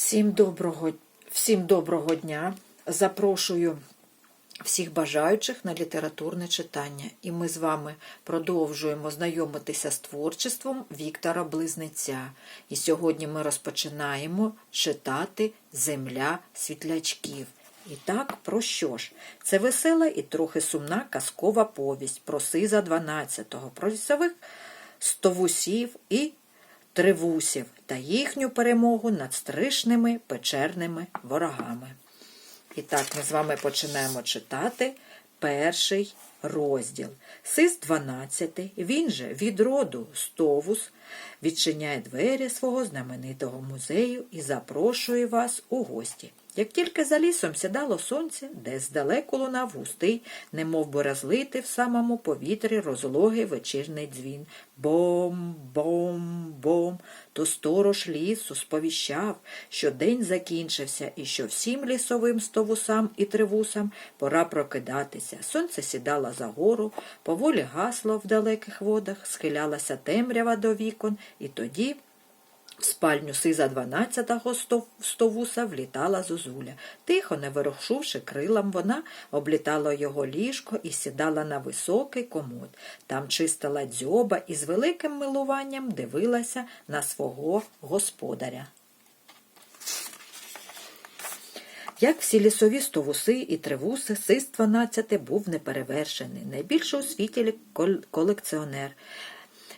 Всім доброго, всім доброго дня. Запрошую всіх бажаючих на літературне читання. І ми з вами продовжуємо знайомитися з творчеством Віктора Близнеця. І сьогодні ми розпочинаємо читати Земля світлячків. І так, про що ж? Це весела і трохи сумна казкова повість про Сиза 12-го, про лісових стовусів і тривусів та їхню перемогу над стришними печерними ворогами. І так, ми з вами починаємо читати перший розділ. Сис 12, він же від роду Стовус, відчиняє двері свого знаменитого музею і запрошує вас у гості. Як тільки за лісом сідало сонце, десь здалеку лунав густий, немов би розлитий в самому повітрі розлогий вечірний дзвін. Бом, бом, бом. То сторож лісу сповіщав, що день закінчився і що всім лісовим стовусам і тривусам пора прокидатися. Сонце сідало за гору, поволі гасло в далеких водах, схилялася темрява до вікон, і тоді в спальню сиза 12-го стовуса влітала зозуля. Тихо, не ворушивши крилам, вона облітала його ліжко і сідала на високий комод. Там чистила дзьоба і з великим милуванням дивилася на свого господаря. Як всі лісові стовуси і тривуси, сис 12 був неперевершений, найбільший у світі колекціонер.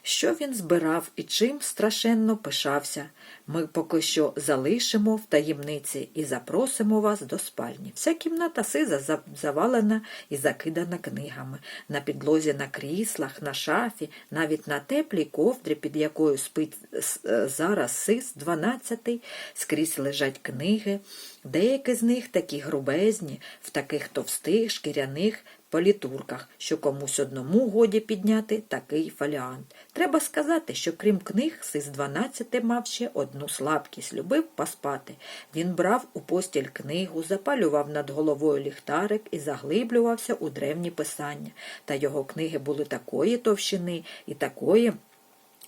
Що він збирав і чим страшенно пишався, ми поки що залишимо в таємниці і запросимо вас до спальні. Вся кімната сиза завалена і закидана книгами. На підлозі, на кріслах, на шафі, навіть на теплій ковдрі, під якою спить е, зараз сис 12, скрізь лежать книги. Деякі з них такі грубезні, в таких товстих шкіряних політурках, що комусь одному годі підняти такий фоліант. Треба сказати, що крім книг, сис 12 мав ще одну слабкість, любив поспати. Він брав у постіль книгу, запалював над головою ліхтарик і заглиблювався у древні писання. Та його книги були такої товщини і такої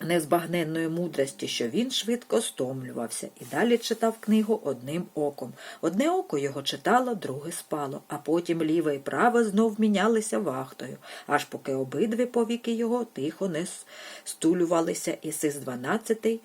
незбагненної мудрості, що він швидко стомлювався і далі читав книгу одним оком. Одне око його читало, друге спало, а потім ліве і праве знов мінялися вахтою, аж поки обидві повіки його тихо не стулювалися, і сис дванадцятий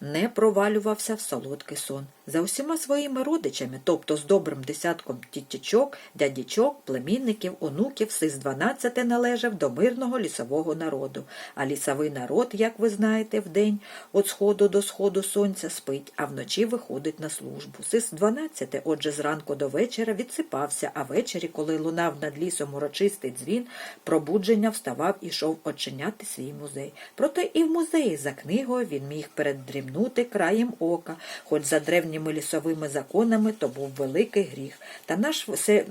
не провалювався в солодкий сон. За усіма своїми родичами, тобто з добрим десятком тітячок, дядічок, племінників, онуків, сис 12 належав до мирного лісового народу. А лісовий народ, як ви знаєте, вдень від сходу до сходу сонця спить, а вночі виходить на службу. Сис 12, отже, зранку до вечора відсипався, а ввечері, коли лунав над лісом урочистий дзвін, пробудження вставав і йшов очиняти свій музей. Проте і в музеї за книгою він міг передрімнути краєм ока, хоч за древніми лісовими законами то був великий гріх. Та наш все.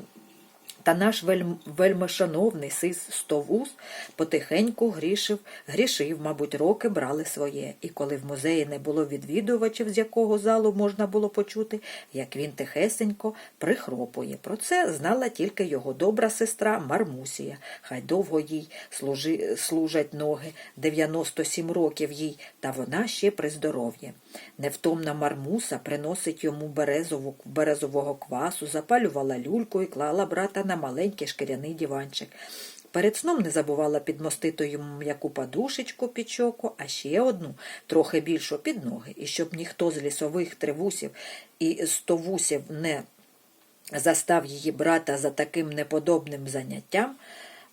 Та наш вельм, вельмишановний сис Стовус потихеньку грішив, грішив, мабуть, роки брали своє. І коли в музеї не було відвідувачів, з якого залу можна було почути, як він тихесенько прихропує. Про це знала тільки його добра сестра Мармусія. Хай довго їй служи, служать ноги, 97 років їй, та вона ще при здоров'ї. Невтомна Мармуса приносить йому березову, березового квасу, запалювала люльку і клала брата на маленький шкіряний диванчик. Перед сном не забувала підмостити йому м'яку подушечку під щоку, а ще одну, трохи більшу під ноги, і щоб ніхто з лісових тривусів і стовусів не застав її брата за таким неподобним заняттям,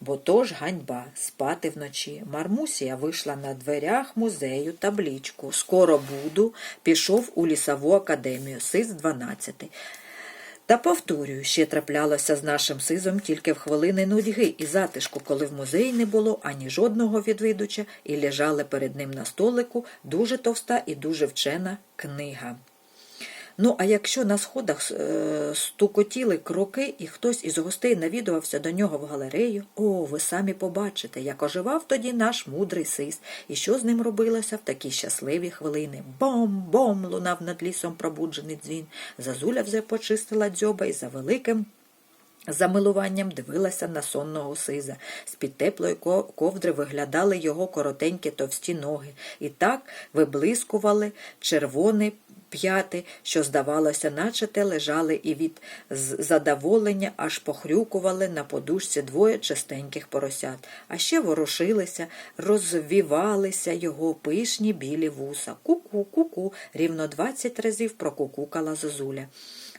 бо то ж ганьба спати вночі. Мармусія вийшла на дверях музею таблічку. Скоро буду, пішов у лісову академію, сис 12. Та повторюю, ще траплялося з нашим сизом тільки в хвилини нудьги і затишку, коли в музеї не було ані жодного відвідувача, і лежала перед ним на столику дуже товста і дуже вчена книга. Ну, а якщо на сходах е, стукотіли кроки, і хтось із гостей навідувався до нього в галерею, о, ви самі побачите, як оживав тоді наш мудрий сис, і що з ним робилося в такі щасливі хвилини. Бом-бом! лунав над лісом пробуджений дзвін. Зазуля вже почистила дзьоба і за великим Замилуванням дивилася на сонного сиза. З-під теплої ковдри виглядали його коротенькі товсті ноги, і так виблискували червоні п'яти, що, здавалося, наче те лежали і від задоволення аж похрюкували на подушці двоє чистеньких поросят, а ще ворушилися, розвівалися його пишні білі вуса. Ку-ку, ку-ку, рівно двадцять разів прокукукала зозуля.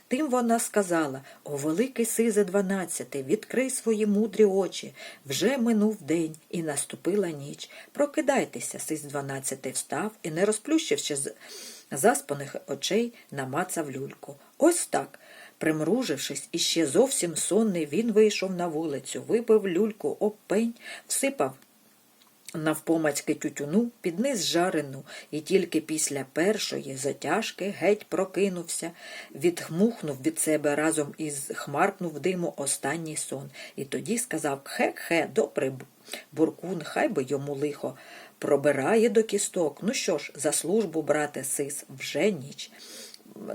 Тим вона сказала О, великий сизе дванадцятий, відкрий свої мудрі очі. Вже минув день і наступила ніч. Прокидайтеся, сиз дванадцятий встав і, не розплющивши з заспаних очей, намацав люльку. Ось так. Примружившись і ще зовсім сонний, він вийшов на вулицю, випив люльку об пень, всипав навпомацьки тютюну, підниз жарену, і тільки після першої затяжки геть прокинувся, відхмухнув від себе разом із хмаркнув диму останній сон. І тоді сказав Хе-хе, добрий буркун, хай би йому лихо. Пробирає до кісток. Ну що ж, за службу, брате, сис, вже ніч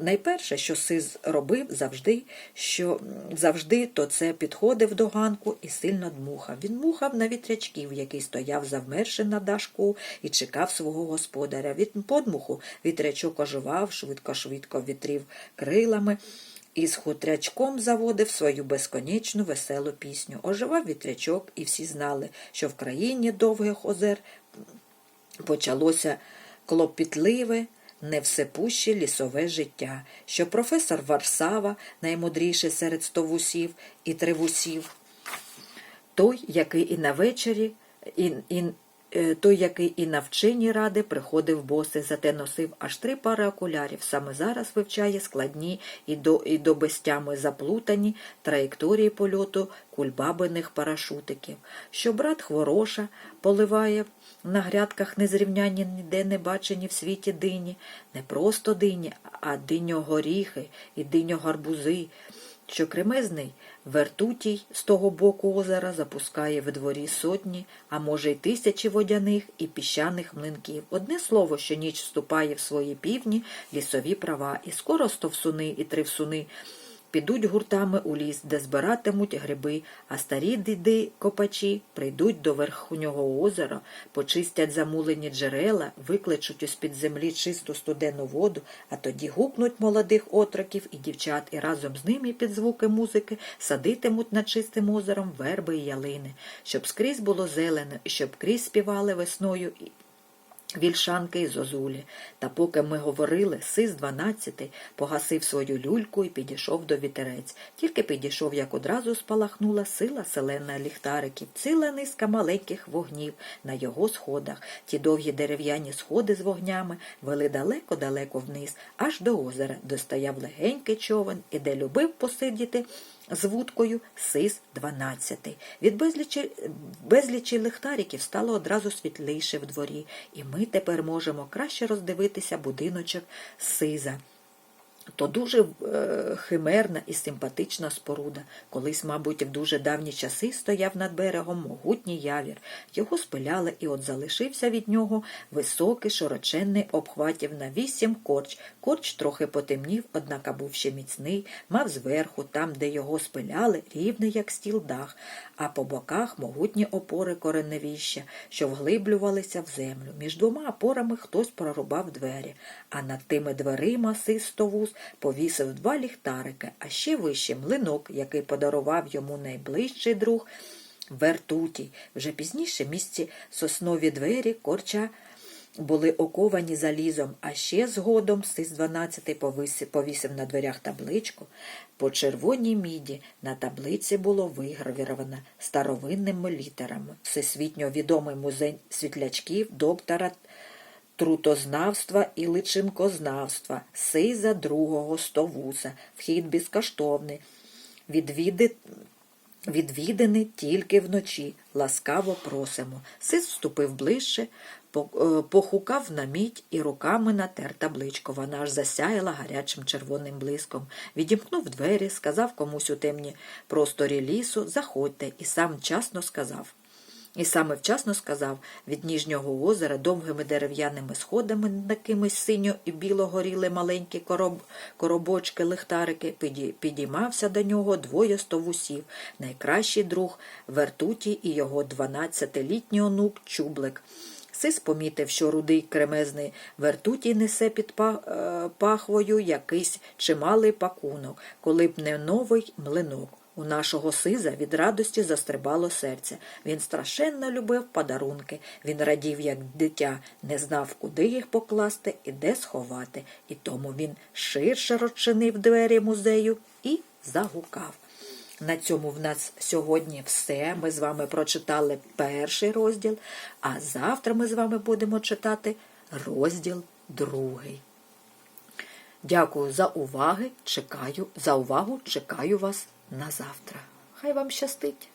найперше, що Сиз робив завжди, що завжди то це підходив до ганку і сильно дмухав. Він мухав на вітрячків, який стояв завмерши на дашку і чекав свого господаря. Від подмуху вітрячок оживав, швидко-швидко вітрів крилами. І з хутрячком заводив свою безконечну веселу пісню. Оживав вітрячок, і всі знали, що в країні довгих озер почалося клопітливе, невсепуще лісове життя, що професор Варсава, наймудріший серед стовусів і тривусів, той, який і на вечері, і, і, той, який і на вчені ради приходив босий, зате носив аж три пари окулярів. Саме зараз вивчає складні і до, і до безтями заплутані траєкторії польоту кульбабиних парашутиків, що брат Хвороша поливає на грядках незрівняні ніде не бачені в світі дині, не просто дині, а диньо-горіхи і диньо-гарбузи, що кремезний вертутій з того боку озера запускає в дворі сотні, а може й тисячі водяних і піщаних млинків. Одне слово, що ніч вступає в свої півні лісові права, і скоро стовсуни і тривсуни підуть гуртами у ліс, де збиратимуть гриби, а старі діди копачі прийдуть до верхнього озера, почистять замулені джерела, викличуть із-під землі чисту студену воду, а тоді гукнуть молодих отроків і дівчат, і разом з ними під звуки музики садитимуть над чистим озером верби і ялини, щоб скрізь було зелено, і щоб крізь співали весною Вільшанки і зозулі. Та поки ми говорили, сис дванадцятий погасив свою люльку і підійшов до вітерець. Тільки підійшов, як одразу спалахнула сила селена ліхтариків, ціла низка маленьких вогнів на його сходах. Ті довгі дерев'яні сходи з вогнями вели далеко-далеко вниз, аж до озера, де стояв легенький човен і де любив посидіти з вудкою сис 12. Від безлічі, безлічі лихтариків стало одразу світліше в дворі, і ми тепер можемо краще роздивитися будиночок сиза. То дуже е, химерна і симпатична споруда. Колись, мабуть, в дуже давні часи стояв над берегом могутній явір. Його спиляли, і от залишився від нього високий широченний обхватів на вісім корч. Корч трохи потемнів, однак був ще міцний, мав зверху, там, де його спиляли, рівний, як стіл дах, а по боках могутні опори кореневіща, що вглиблювалися в землю. Між двома опорами хтось прорубав двері, а над тими дверима систовуз повісив два ліхтарики, а ще вище млинок, який подарував йому найближчий друг Вертутій. Вже пізніше місці соснові двері корча були оковані залізом, а ще згодом сис 12 повісив, повісив на дверях табличку. По червоній міді на таблиці було вигравіровано старовинними літерами. Всесвітньо відомий музей світлячків доктора трутознавства і личинкознавства, сиза другого стовуса, вхід безкоштовний. Відвіди Відвідини тільки вночі, ласкаво просимо. Сис вступив ближче, е, похукав на мідь і руками натер табличку. Вона аж засяяла гарячим червоним блиском. Відімкнув двері, сказав комусь у темній просторі лісу Заходьте, і сам вчасно сказав. І саме вчасно сказав, від ніжнього озера довгими дерев'яними сходами, над якимись синьо і біло горіли маленькі короб... коробочки, лихтарики, піді... підіймався до нього двоє стовусів, найкращий друг Вертуті і його дванадцятилітній онук Чублик. Сис помітив, що рудий кремезний вертутій несе під е, пахвою якийсь чималий пакунок, коли б не новий млинок. У нашого сиза від радості застрибало серце. Він страшенно любив подарунки. Він радів, як дитя, не знав, куди їх покласти і де сховати. І тому він ширше розчинив двері музею і загукав. На цьому в нас сьогодні все. Ми з вами прочитали перший розділ, а завтра ми з вами будемо читати розділ другий. Дякую за уваги. Чекаю за увагу. Чекаю вас на завтра. Хай вам щастить!